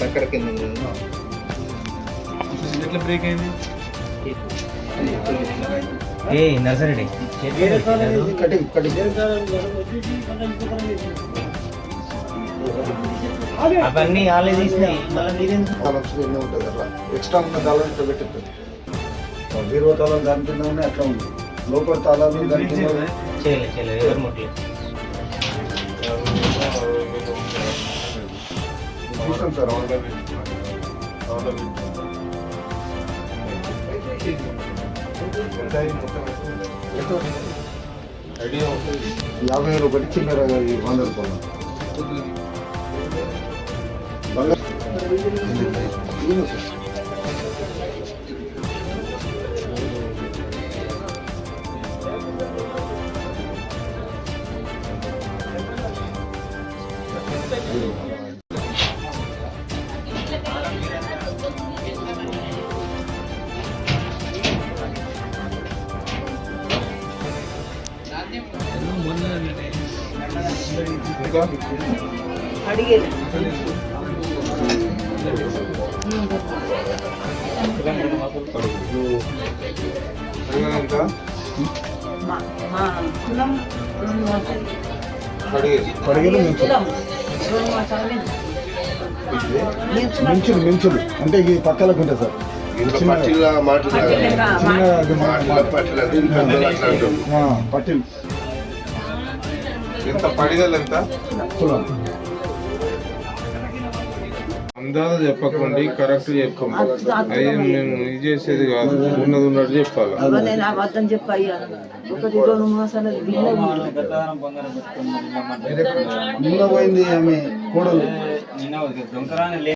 చక్కెర కింద. ఎట్లా బ్రేక్ అయింది ఏ నర్సరీ కటింగ్ కటింగ్ అవన్నీ వాళ్ళే తీసినాయి ఎన్నో ఉంటుంది అట్లా ఎక్స్ట్రా ఉన్న తాళం ఇట్లా పెట్టింది బీరువా తాళం దాని కింద ఉన్నాయి అట్లా ఉంది లోపల తాళాలు దాని కింద. చేయలేదు చేయలేదు ఎవరు ముట్టలేదు చూసాం సార్ యాభై వేలు ఒకటి చిల్లర ఈ వంద రూపాయలు బంగారు ఇదిగో సార్. ఇంకా అడిగినాక మించులు మించులు అంటే ఇది పక్కలకు ఉంటుంది సార్. పట్టిల్. ఎంత? పడిగలు ఎంత? అందాజ చెప్పకండి కరెక్ట్ చెప్పండి అయ్యి మేము ఇది చేసేది కాదు ఉన్నది ఉన్నట్టు చెప్పాలి. నేను అబద్ధం చెప్పయ్యా ఒకటి రెండు మాసాలు బిల్లు నిన్న పోయింది ఆమె కోడలు. నిన్న దొంగరాని